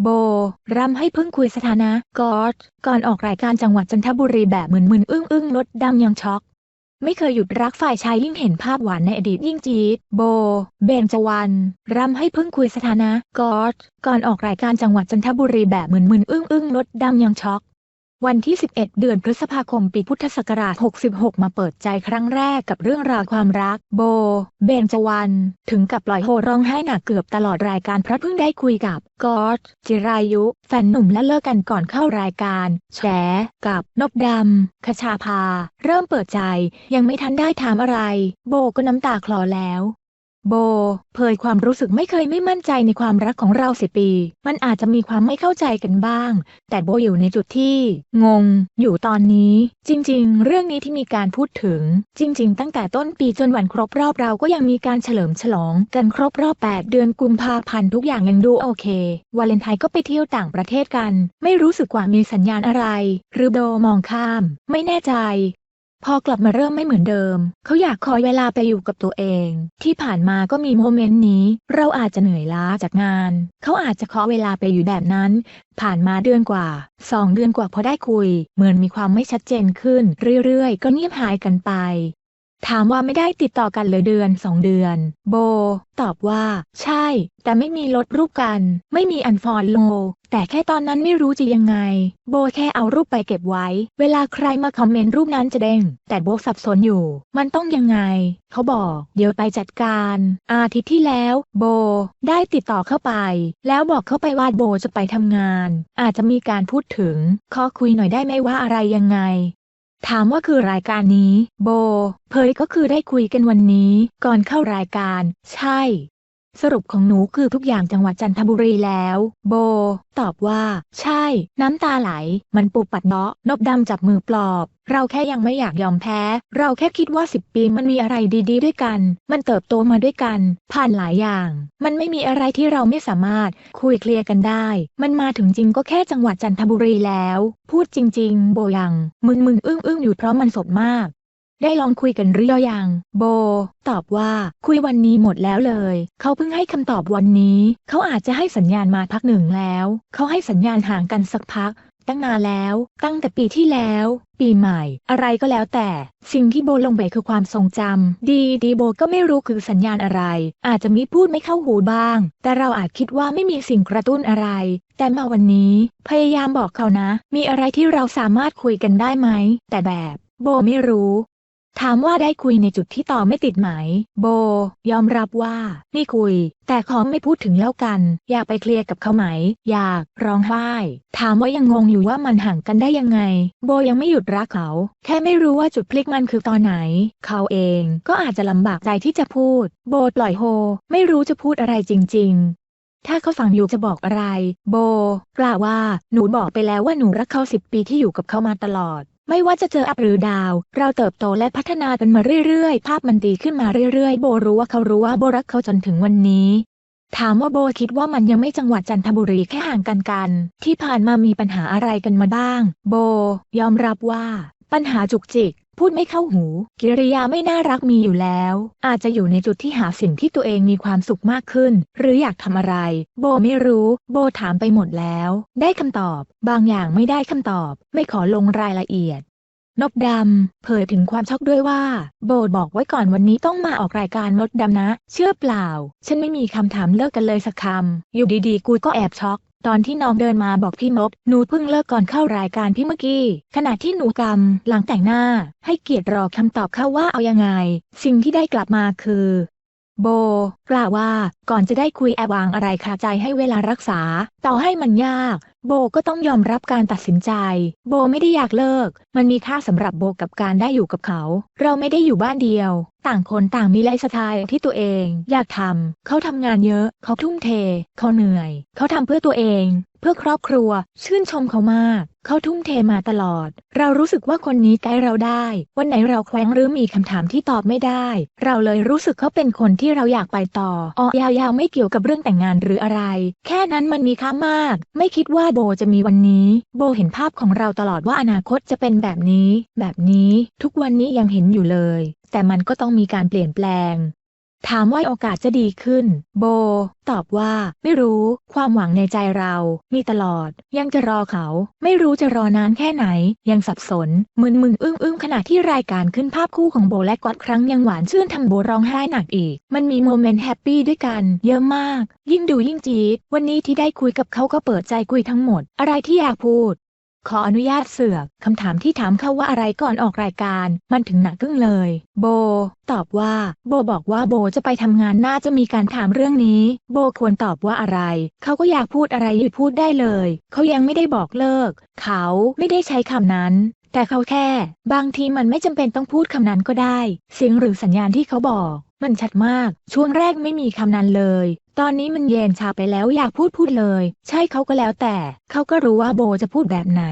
โบรำให้เพิ่งคุยสถานะกอดก่อนออกรายการจังหวัดจันทบุรีแบบมึนๆอึ้งๆลดดำยังช็อก ไม่เคยหยุดรักฝ่ายชายยิ่งเห็นภาพหวานในอดีตยิ่งจี๊ดโบ เบนจวรรณรำให้เพิ่งคุยสถานะกอดก่อนออกรายการจังหวัดจันทบุรีแบบมึนๆอึ้งๆลดดำยังช็อก วันที่ 11 เดือนพฤษภาคมปีพุทธศักราช 66 มาเปิดใจครั้งแรกกับเรื่องราวความรัก โบ เบนจวรรณถึงกับปล่อยโฮร้องไห้หนักเกือบตลอดรายการเพราะเพิ่งได้คุยกับกอดจิรายุ แฟนหนุ่มและเลิกกันก่อนเข้ารายการ แฉ กับนบดำคชาภาเริ่มเปิดใจ ยังไม่ทันได้ถามอะไร โบก็น้ำตาคลอแล้ว โบ เผยความรู้สึกไม่เคยไม่มั่นใจในความรักของเราสิปี มันอาจจะมีความไม่เข้าใจกันบ้าง แต่โบอยู่ในจุดที่ งง อยู่ตอนนี้ จริง ๆ เรื่องนี้ที่มีการพูดถึง จริง ๆ ตั้งแต่ต้นปีจนวันครบรอบเราก็ยังมีการเฉลิมฉลองกันครบรอบ 8 เดือนกุมภาพันธ์ทุกอย่างยังดูโอเค วาเลนไทน์ก็ไปเที่ยวต่างประเทศกัน ไม่รู้สึกว่ามีสัญญาณอะไร หรือโบมองข้าม ไม่แน่ใจ พอกลับมาเริ่มไม่เหมือนเดิม เขาอยากขอเวลาไปอยู่กับตัวเอง ที่ผ่านมาก็มีโมเมนต์นี้ เราอาจจะเหนื่อยล้าจากงาน เขาอาจจะขอเวลาไปอยู่แบบนั้น ผ่านมาเดือนกว่าสองเดือนกว่าพอได้คุย เหมือนมีความไม่ชัดเจนขึ้น เรื่อยๆ ก็เงียบหายกันไป ถามว่าไม่ได้ติดต่อกันเลยเดือนสองเดือน โบ ตอบว่า ใช่ แต่ไม่มีลดรูปกัน ไม่มีอันฟอลโล แต่แค่ตอนนั้นไม่รู้จะยังไง โบแค่เอารูปไปเก็บไว้ เวลาใครมาคอมเมนต์รูปนั้นจะเด้ง แต่โบสับสนอยู่ มันต้องยังไง เขาบอก เดี๋ยวไปจัดการ อาทิตย์ที่แล้ว โบ ได้ติดต่อเข้าไป แล้วบอกเข้าไปว่าโบจะไปทำงาน อาจจะมีการพูดถึง ขอคุยหน่อยได้ไหมว่าอะไรยังไง ถามว่าคือรายการนี้ โบ เผยก็คือได้คุยกันวันนี้ ก่อนเข้ารายการ ใช่ สรุปของหนูคือทุกอย่างจังหวัดจันทบุรีแล้ว โบ ตอบว่า ใช่ น้ำตาไหล มันปุบปัดเนาะนบดำจับมือปลอบ เราแค่ยังไม่อยากยอมแพ้ เราแค่คิดว่าสิบปีมันมีอะไรดีๆ ด้วยกัน มันเติบโตมาด้วยกัน ผ่านหลายอย่าง มันไม่มีอะไรที่เราไม่สามารถคุยเคลียร์กันได้ มันมาถึงจริงก็แค่จังหวัดจันทบุรีแล้ว พูดจริง ๆ โบยังมึนมึนๆอึ้งอึ้งๆอยู่เพราะมันสดมาก ได้ลองคุยกันหรือยัง โบ ตอบว่า คุยวันนี้หมดแล้วเลย เขาเพิ่งให้คำตอบวันนี้ เขาอาจจะให้สัญญาณมาพักหนึ่งแล้ว เขาให้สัญญาณห่างกันสักพัก ตั้งนานแล้ว ตั้งแต่ปีที่แล้ว ปีใหม่ อะไรก็แล้วแต่ สิ่งที่โบลงไปคือความทรงจำดีดีโบก็ไม่รู้คือสัญญาณอะไร อาจจะมีพูดไม่เข้าหูบ้าง แต่เราอาจคิดว่าไม่มีสิ่งกระตุ้นอะไร แต่มาวันนี้ พยายามบอกเขานะ มีอะไรที่เราสามารถคุยกันได้ไหม แต่แบบโบไม่รู้ ถามว่าได้คุยในจุดที่ต่อไม่ติดไหม โบ ยอมรับว่า นี่คุย แต่ขอไม่พูดถึงแล้วกัน อยากไปเคลียร์กับเขาไหม อยาก ร้องไห้ ถามว่ายังงงอยู่ว่ามันห่างกันได้ยังไง โบยังไม่หยุดรักเขา แค่ไม่รู้ว่าจุดพลิกมันคือตอนไหน เขาเองก็อาจจะลำบากใจที่จะพูด โบปล่อยโฮ ไม่รู้จะพูดอะไรจริง ๆถ้าเขาฟังอยู่จะบอกอะไร โบ กล่าวว่า หนูบอกไปแล้วว่าหนูรักเขาสิบปีที่อยู่กับเขามาตลอด ไม่ว่าจะเจออัพหรือดาว เราเติบโตและพัฒนากันมาเรื่อยๆ ภาพมันดีขึ้นมาเรื่อยๆ โบรู้ว่าเขารู้ว่าโบรักเขาจนถึงวันนี้ ถามว่าโบคิดว่ามันยังไม่จังหวัดจันทบุรีแค่ห่างกันกัน ที่ผ่านมามีปัญหาอะไรกันมาบ้าง โบ ยอมรับว่า ปัญหาจุกจิก พูดไม่เข้าหู กิริยาไม่น่ารักมีอยู่แล้ว อาจจะอยู่ในจุดที่หาสิ่งที่ตัวเองมีความสุขมากขึ้น หรืออยากทำอะไร โบไม่รู้ โบถามไปหมดแล้ว ได้คำตอบ บางอย่างไม่ได้คำตอบ ไม่ขอลงรายละเอียดนบดำ เผยถึงความช็อกด้วยว่า โบบอกไว้ก่อนวันนี้ต้องมาออกรายการนดดำนะ เชื่อเปล่า ฉันไม่มีคำถามเลิกกันเลยสักคำ อยู่ดีๆ กูก็แอบช็อก ตอนที่น้องเดินมาบอกพี่นบหนูเพิ่งเลิกก่อนเข้ารายการพี่เมื่อกี้ ขณะที่หนูกำหลังแต่งหน้า ให้เกียรติรอคำตอบเข้าว่าเอายังไง สิ่งที่ได้กลับมาคือ โบ กล่าวว่า ก่อนจะได้คุยแอบวางอะไรคาใจให้เวลารักษา ต่อให้มันยาก โบก็ต้องยอมรับการตัดสินใจ โบไม่ได้อยากเลิก มันมีค่าสำหรับโบกับการได้อยู่กับเขา เราไม่ได้อยู่บ้านเดียว ต่างคนต่างมีไลฟ์สไตล์ที่ตัวเอง อยากทำ เขาทำงานเยอะ เขาทุ่มเท เขาเหนื่อย เขาทำเพื่อตัวเอง เพื่อครอบครัว ชื่นชมเขามาก เขาทุ่มเทมาตลอด เรารู้สึกว่าคนนี้ไกด์เราได้ วันไหนเราแคว้งหรือมีคำถามที่ตอบไม่ได้ เราเลยรู้สึกเขาเป็นคนที่เราอยากไปต่อออยาวๆ ไม่เกี่ยวกับเรื่องแต่งงานหรืออะไร แค่นั้นมันมีค่ามาก ไม่คิดว่าโบจะมีวันนี้ โบเห็นภาพของเราตลอดว่าอนาคตจะเป็นแบบนี้ แบบนี้ ทุกวันนี้ยังเห็นอยู่เลย แต่มันก็ต้องมีการเปลี่ยนแปลง ถามว่าโอกาสจะดีขึ้น โบ ตอบว่า ไม่รู้ ความหวังในใจเรามีตลอด ยังจะรอเขา ไม่รู้จะรอนานแค่ไหน ยังสับสน มึนมึนอึ้งอึ้งขณะที่รายการขึ้นภาพคู่ของโบและก๊อตครั้งยังหวานชื่นทำโบร้องไห้หนักอีก มันมีโมเมนต์แฮปปี้ด้วยกัน เยอะมาก ยิ่งดูยิ่งจี๊ดวันนี้ที่ได้คุยกับเขาก็เปิดใจคุยทั้งหมด อะไรที่อยากพูด ขออนุญาตเสือกคำถามที่ถามเขาว่าอะไรก่อนออกรายการ มันถึงหนักกึ้งเลย โบ ตอบว่า โบบอกว่าโบจะไปทำงานน่าจะมีการถามเรื่องนี้ โบควรตอบว่าอะไร เขาก็อยากพูดอะไรหยุดพูดได้เลย เขายังไม่ได้บอกเลิก เขาไม่ได้ใช้คำนั้นแต่เขาแค่ บางทีมันไม่จำเป็นต้องพูดคำนั้นก็ได้ เสียงหรือสัญญาณที่เขาบอก มันชัดมาก ช่วงแรกไม่มีคำนั้นเลย ตอนนี้มันเย็นชาไปแล้วอยากพูดพูดเลย ใช่เขาก็แล้วแต่ เขาก็รู้ว่าโบจะพูดแบบไหน